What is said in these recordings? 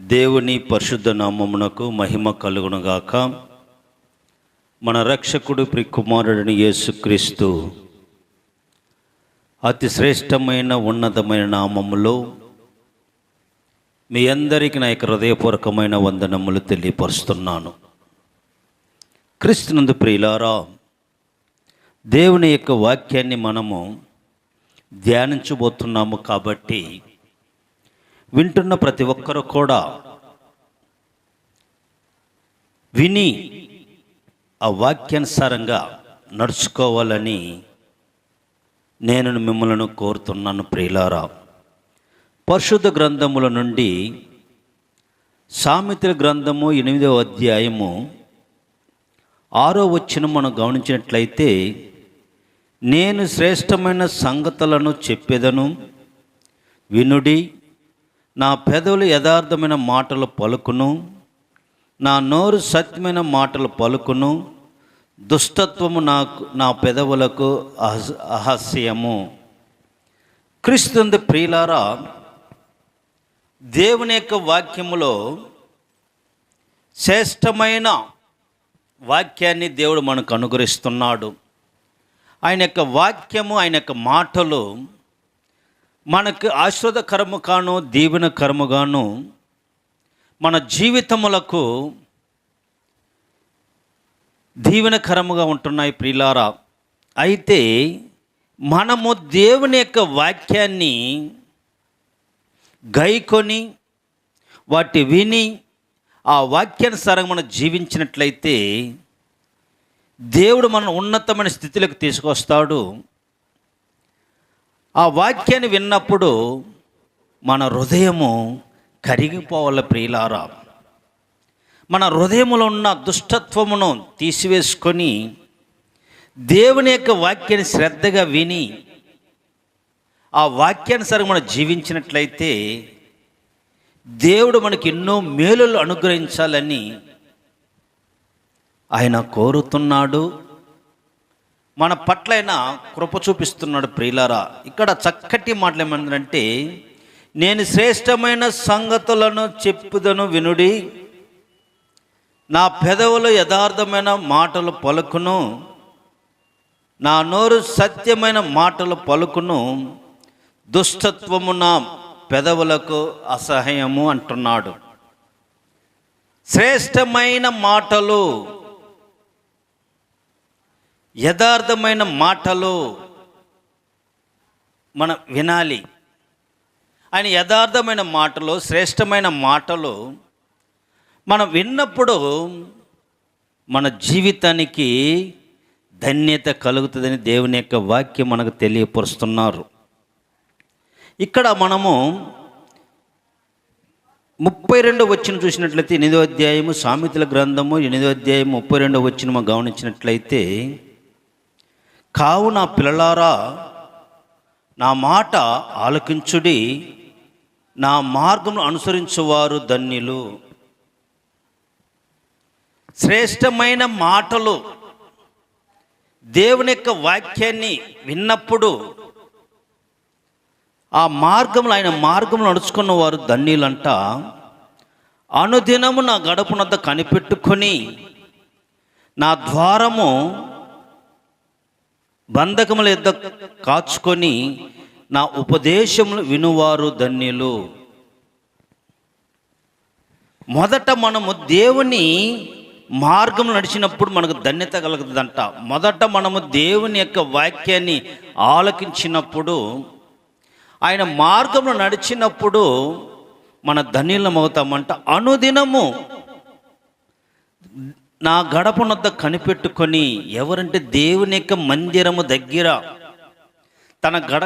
దేవుని పరిశుద్ధ నామమునకు మహిమ కలుగునుగాక. మన రక్షకుడు ప్రికుమారుడిని యేసుక్రీస్తు అతి శ్రేష్టమైన ఉన్నతమైన నామములో మీ అందరికీ నా యొక్క హృదయపూర్వకమైన వందనములు తెలియపరుస్తున్నాను. క్రీస్తునందు ప్రియులారా దేవుని యొక్క వాక్యాన్ని మనము ధ్యానించబోతున్నాము కాబట్టి వింటున్న ప్రతి ఒక్కరు కూడా విని ఆ వాక్యానుసారంగా నడుచుకోవాలని నేను మిమ్మల్ని కోరుతున్నాను ప్రియులారా. పరిశుద్ధ గ్రంథముల నుండి సామెతల గ్రంథము ఎనిమిదవ అధ్యాయము ఆరో వచ్చిన మనం గమనించినట్లయితే నేను శ్రేష్టమైన సంగతులను చెప్పేదను వినుడి నా పెదవులు యథార్థమైన మాటలు పలుకును. నా నోరు సత్యమైన మాటలు పలుకును. దుష్టత్వము నాకు నా పెదవులకు అహ అహస్యము. క్రీస్తుంది ప్రియులారా దేవుని యొక్క వాక్యములో శ్రేష్టమైన వాక్యాన్ని దేవుడు మనకు అనుగ్రహిస్తున్నాడు. ఆయన యొక్క వాక్యము ఆయన యొక్క మాటలు మనకు ఆశ్రదకరము కాను దీవెన కర్మగాను మన జీవితములకు దీవెనకరముగా ఉంటున్నాయి ప్రియులారా. అయితే మనము దేవుని యొక్క వాక్యాన్ని గైకొని వాటి విని ఆ వాక్యానుసారంగా మనం జీవించినట్లయితే దేవుడు మన ఉన్నతమైన స్థితిలోకి తీసుకొస్తాడు. ఆ వాక్యాన్ని విన్నప్పుడు మన హృదయము కరిగిపోవాల ప్రియులారా. మన హృదయములో ఉన్న దుష్టత్వమును తీసివేసుకొని దేవుని యొక్క వాక్యాన్ని శ్రద్ధగా విని ఆ వాక్యానుసారం మనం జీవించినట్లయితే దేవుడు మనకి ఎన్నో మేలులు అనుగ్రహించాలని ఆయన కోరుతున్నాడు. మన పట్లైన కృప చూపిస్తున్నాడు ప్రియులారా. ఇక్కడ చక్కటి మాటలు ఏమంటే నేను శ్రేష్టమైన సంగతులను చెప్పుదను వినుడి నా పెదవులు యథార్థమైన మాటలు పలుకును నా నోరు సత్యమైన మాటలు పలుకును దుష్టత్వము నా పెదవులకు అసహ్యము అంటున్నాడు. శ్రేష్టమైన మాటలు యథార్థమైన మాటలు మనం వినాలి. ఆయన యథార్థమైన మాటలు శ్రేష్టమైన మాటలు మనం విన్నప్పుడు మన జీవితానికి ధన్యత కలుగుతుందని దేవుని యొక్క వాక్యం మనకు తెలియపరుస్తున్నారు. ఇక్కడ మనము ముప్పై రెండో వచ్చిన చూసినట్లయితే ఎనిమిదో అధ్యాయము సామెతల గ్రంథము ఎనిమిదో అధ్యాయం ముప్పై రెండో వచ్చిన గమనించినట్లయితే కావున పిల్లలారా నా మాట ఆలకించుడి నా మార్గమును అనుసరించువారు ధన్యులు. శ్రేష్టమైన మాటలు దేవుని యొక్క వాక్యాన్ని విన్నప్పుడు ఆ మార్గంలో ఆయన మార్గంలో నడుచుకున్న వారు ధన్యులంట. అనుదినము నా గడపనంత కనిపెట్టుకొని నా ద్వారము బంధకముల యొద్ద కాచుకొని నా ఉపదేశములు వినువారు ధన్యులు. మొదట మనము దేవుని మార్గం నడిచినప్పుడు మనకు ధన్యత కలుగుతుందంట. మొదట మనము దేవుని యొక్క వాక్యాన్ని ఆలకించినప్పుడు ఆయన మార్గంలో నడిచినప్పుడు మన ధన్యులం అవుతామంట. అనుదినము నా గడపనొద్ద కనిపెట్టుకొని ఎవరంటే దేవుని యొక్క మందిరము దగ్గర తన గడ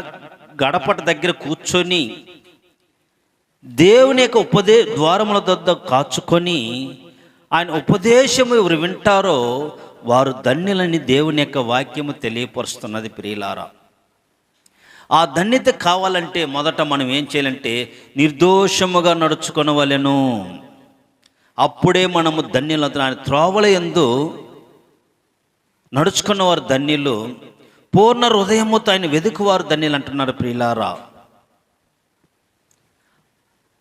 గడపట దగ్గర కూర్చొని దేవుని యొక్క ఉపదే ద్వారముల వద్ద కాచుకొని ఆయన ఉపదేశము ఎవరు వింటారో వారు ధన్యులని దేవుని యొక్క వాక్యము తెలియపరుస్తున్నది ప్రియులారా. ఆ ధన్యత కావాలంటే మొదట మనం ఏం చేయాలంటే నిర్దోషముగా నడుచుకొనవలెను. అప్పుడే మనము ధన్యులతో ఆయన త్రోవల ఎందు నడుచుకున్నవారు ధన్యులు. పూర్ణ హృదయముతో ఆయన వెతుకువారు ధన్యులు అంటున్నారు ప్రియులారా.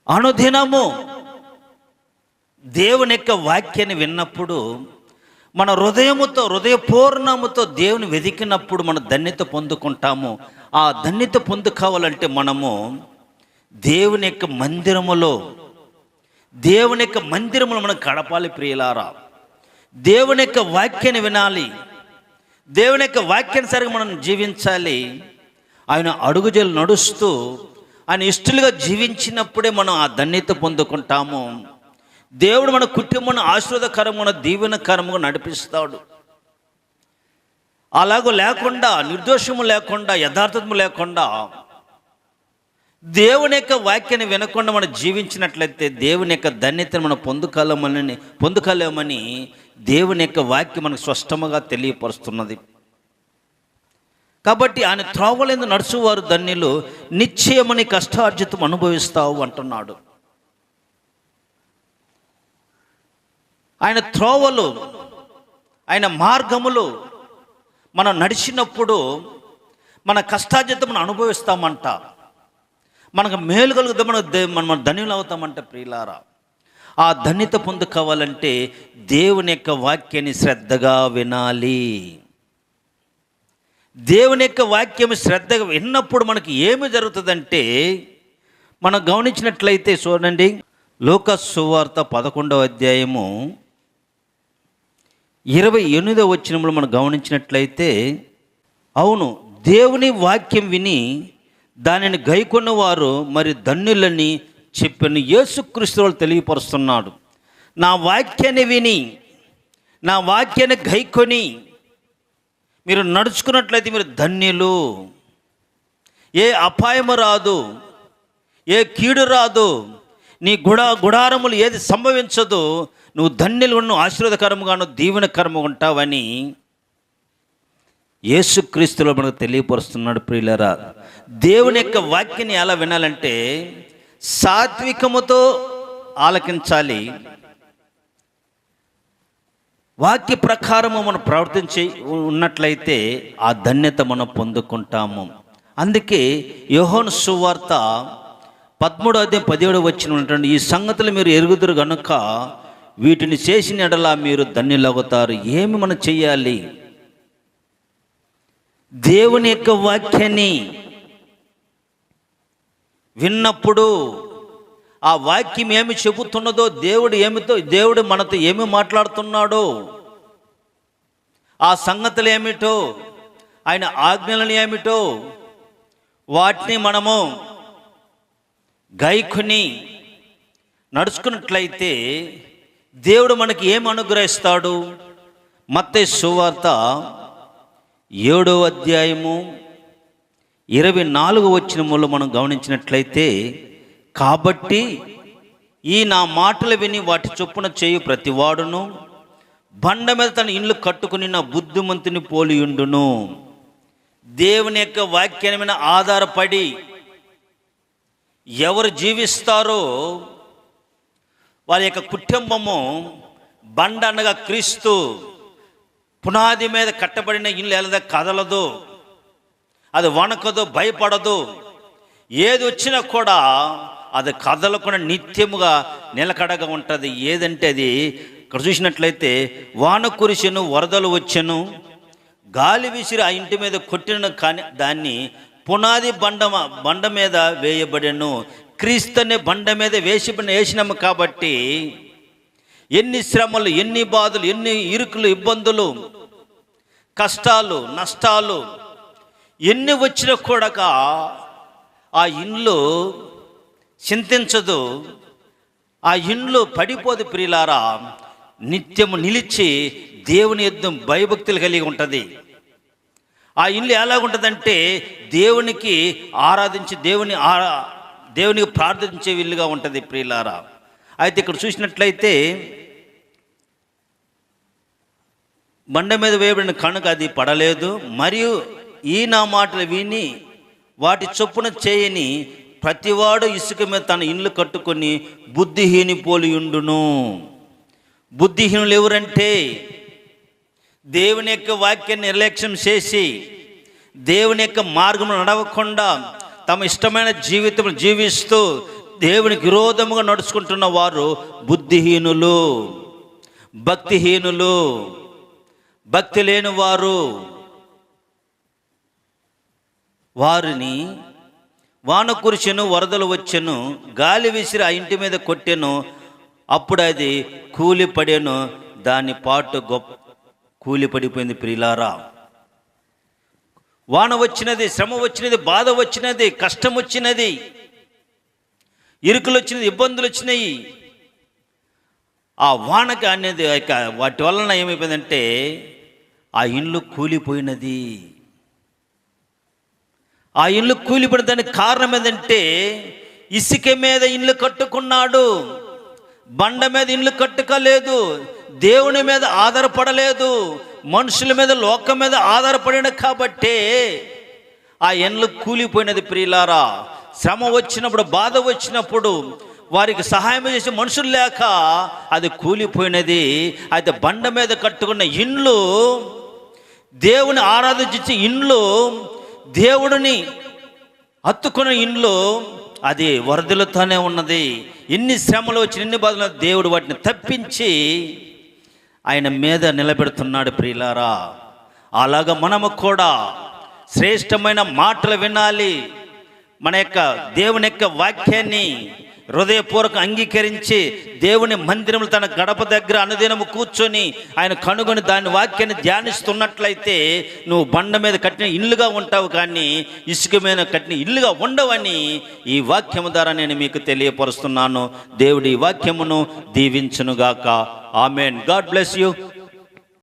అనుదినము దేవుని యొక్క వాక్యాన్ని విన్నప్పుడు మన హృదయముతో హృదయపూర్ణముతో దేవుని వెతికినప్పుడు మనం ధన్యత పొందుకుంటాము. ఆ ధన్యత పొందుకోవాలంటే మనము దేవుని యొక్క మందిరములో దేవుని యొక్క మందిరములో మనం గడపాలి ప్రియులారా. దేవుని యొక్క వాక్యాన్ని వినాలి. దేవుని యొక్క వాక్యానుసారిగా మనం జీవించాలి. ఆయన అడుగుజలు నడుస్తూ ఆయన ఇష్టలుగా జీవించినప్పుడే మనం ఆ ధన్యత పొందుకుంటాము. దేవుడు మన కుటుంబాన్ని ఆశీర్వదకరమున దీవెనకరముగా నడిపిస్తాడు. అలాగూ లేకుండా నిర్దోషము లేకుండా యథార్థము లేకుండా దేవుని యొక్క వాక్యాన్ని వినకుండా మనం జీవించినట్లయితే దేవుని యొక్క ధన్యతను మనం పొందుకోలేమని పొందుకోలేమని దేవుని యొక్క వాక్యం మనకు స్పష్టముగా తెలియపరుస్తున్నది. కాబట్టి ఆయన త్రోవలేందు నడుచువారు ధన్యులు నిశ్చయమని కష్టార్జితం అనుభవిస్తావు అంటున్నాడు. ఆయన త్రోవలు ఆయన మార్గములు మనం నడిచినప్పుడు మన కష్టార్జితం అనుభవిస్తామంట. మనకు మేలు కలుగుతాం మనం మనం ధన్యులు అవుతామంటే ప్రియులారా. ఆ ధన్యత పొందుకోవాలంటే దేవుని యొక్క వాక్యాన్ని శ్రద్ధగా వినాలి. దేవుని యొక్క వాక్యం శ్రద్ధగా విన్నప్పుడు మనకి ఏమి జరుగుతుందంటే మనం గమనించినట్లయితే చూడండి లోక సువార్త పదకొండవ అధ్యాయము ఇరవై ఎనిమిదో వచ్చినప్పుడు మనం గమనించినట్లయితే అవును దేవుని వాక్యం విని దానిని గైకొన్న వారు మరి ధన్యులని చెప్పిన యేసుక్రీస్తువులు తెలియపరుస్తున్నాడు. నా వాక్యాన్ని విని నా వాక్యాన్ని గైకొని మీరు నడుచుకున్నట్లయితే మీరు ధన్యులు. ఏ అపాయము రాదు ఏ కీడు రాదు నీ గుడ గుడారములు ఏది సంభవించదు నువ్వు ధన్యులను ఆశీర్వదకరముగాను దీవెనకరము ఉంటావని యేసుక్రీస్తులో మనకు తెలియపరుస్తున్నాడు ప్రియులరా. దేవుని యొక్క వాక్యాన్ని ఎలా వినాలంటే సాత్వికముతో ఆలకించాలి. వాక్య ప్రకారము మనం ప్రవర్తించి ఉన్నట్లయితే ఆ ధన్యత మనం పొందుకుంటాము. అందుకే యోహోన్ సువార్త పదమూడో అధ్యాయం పదిహేడు వచ్చిన ఈ సంగతులు మీరు ఎరుగుదురు గనుక వీటిని చేసిన ఎడలా మీరు ధన్యులవుతారు. ఏమి మనం చేయాలి దేవుని యొక్క వాక్యాన్ని విన్నప్పుడు ఆ వాక్యం ఏమి చెబుతున్నదో దేవుడు ఏమితో దేవుడు మనతో ఏమి మాట్లాడుతున్నాడో ఆ సంగతులు ఏమిటో ఆయన ఆజ్ఞలను ఏమిటో వాటిని మనము గైకుని నడుచుకున్నట్లయితే దేవుడు మనకి ఏం అనుగ్రహిస్తాడు? మత్తే సువార్త ఏడో అధ్యాయము ఇరవై నాలుగు వచ్చిన మనం గమనించినట్లయితే కాబట్టి ఈ నా మాటలు విని వాటి చొప్పున చేయు ప్రతివాడును బండ మీద తన ఇల్లు కట్టుకుని నా బుద్ధిమంతుని పోలియుండును దేవుని యొక్క వాక్యాన్ని మీద ఆధారపడి ఎవరు జీవిస్తారో వారి యొక్క కుటుంబము బండ అనగా క్రీస్తు. పునాది మీద కట్టబడిన ఇల్లు ఎలా కదలదు. అది వణకదు భయపడదు. ఏది వచ్చినా కూడా అది కదలకుండా నిత్యముగా నిలకడగా ఉంటుంది. ఏదంటే అది ఇక్కడ చూసినట్లయితే వాన కురిసెను వరదలు వచ్చెను గాలి విసిరి ఆ ఇంటి మీద కొట్టిన కానీ దాన్ని పునాది బండ బండ మీద వేయబడెను. క్రీస్తునే బండ మీద వేసి వేసినాము కాబట్టి ఎన్ని శ్రమలు ఎన్ని బాధలు ఎన్ని ఇరుకులు ఇబ్బందులు కష్టాలు నష్టాలు ఎన్ని వచ్చినా కూడా ఆ ఇండ్లు చింతించదు. ఆ ఇండ్లు పడిపోదు ప్రియులారా. నిత్యము నిలిచి దేవుని యుద్ధం భయభక్తులు కలిగి ఉంటుంది. ఆ ఇల్లు ఎలాగుంటుందంటే దేవునికి ఆరాధించి దేవుని ఆరా దేవునికి ప్రార్థించే ఇల్లుగా ఉంటుంది ప్రియులారా. అయితే ఇక్కడ చూసినట్లయితే బండ మీద వేయబడిన కనుక అది పడలేదు. మరియు ఈ నా మాటలు విని వాటి చొప్పున చేయని ప్రతివాడు ఇసుక మీద తన ఇల్లు కట్టుకొని బుద్ధిహీని పోలియుండును బుద్ధిహీనులు ఎవరంటే? దేవుని యొక్క వాక్యాన్ని నిర్లక్ష్యం చేసి దేవుని యొక్క మార్గం నడవకుండా తమ ఇష్టమైన జీవితం జీవిస్తూ దేవునికి విరోధముగా నడుచుకుంటున్న వారు బుద్ధిహీనులు భక్తిహీనులు భక్తి లేని వారు వారిని వాన కురిచెను వరదలు వచ్చెను గాలి విసిరి ఆ ఇంటి మీద కొట్టెను అప్పుడు అది కూలిపడేను. దాని పాటు గొప్ప కూలి పడిపోయింది ప్రియులారా. వాన వచ్చినది శ్రమ వచ్చినది బాధ వచ్చినది కష్టం వచ్చినది. ఇరుకులు వచ్చినాయి ఇబ్బందులు వచ్చినాయి ఆ వానకి అనేది వాటి వలన ఏమైపోయిందంటే ఆ ఇల్లు కూలిపోయినది. ఆ ఇల్లు కూలిపోయిన దానికి కారణం ఏంటంటే ఇసుక మీద ఇల్లు కట్టుకున్నాడు. బండ మీద ఇల్లు కట్టుకోలేదు. దేవుని మీద ఆధారపడలేదు. మనుషుల మీద లోకం మీద ఆధారపడిన కాబట్టే ఆ ఎండ్లు కూలిపోయినది ప్రియులారా. శ్రమ వచ్చినప్పుడు బాధ వచ్చినప్పుడు వారికి సహాయం చేసే మనుషులు లేక అది కూలిపోయినది. అయితే బండ మీద కట్టుకున్న ఇండ్లు దేవుని ఆరాధించే ఇండ్లు దేవుడిని హత్తుకున్న ఇండ్లు అది వరదలతోనే ఉన్నది. ఎన్ని శ్రమలు వచ్చి ఎన్ని బాధలు దేవుడు వాటిని తప్పించి ఆయన మీద నిలబెడుతున్నాడు ప్రియులారా. అలాగ మనము కూడా శ్రేష్టమైన మాటలు వినాలి. మన యొక్క దేవుని యొక్క వాక్యాన్ని హృదయపూర్వక అంగీకరించి దేవుని మందిరములు తన గడప దగ్గర అనుదినము కూర్చొని ఆయన కనుగొని దాని వాక్యాన్ని ధ్యానిస్తున్నట్లయితే నువ్వు బండ మీద కట్టిన ఇల్లుగా ఉంటావు కానీ ఇసుక మీద కట్టిన ఇల్లుగా ఉండవని ఈ వాక్యము ద్వారా నేను మీకు తెలియపరుస్తున్నాను. దేవుడి వాక్యమును దీవించునుగాక. ఆమెన్. God bless you.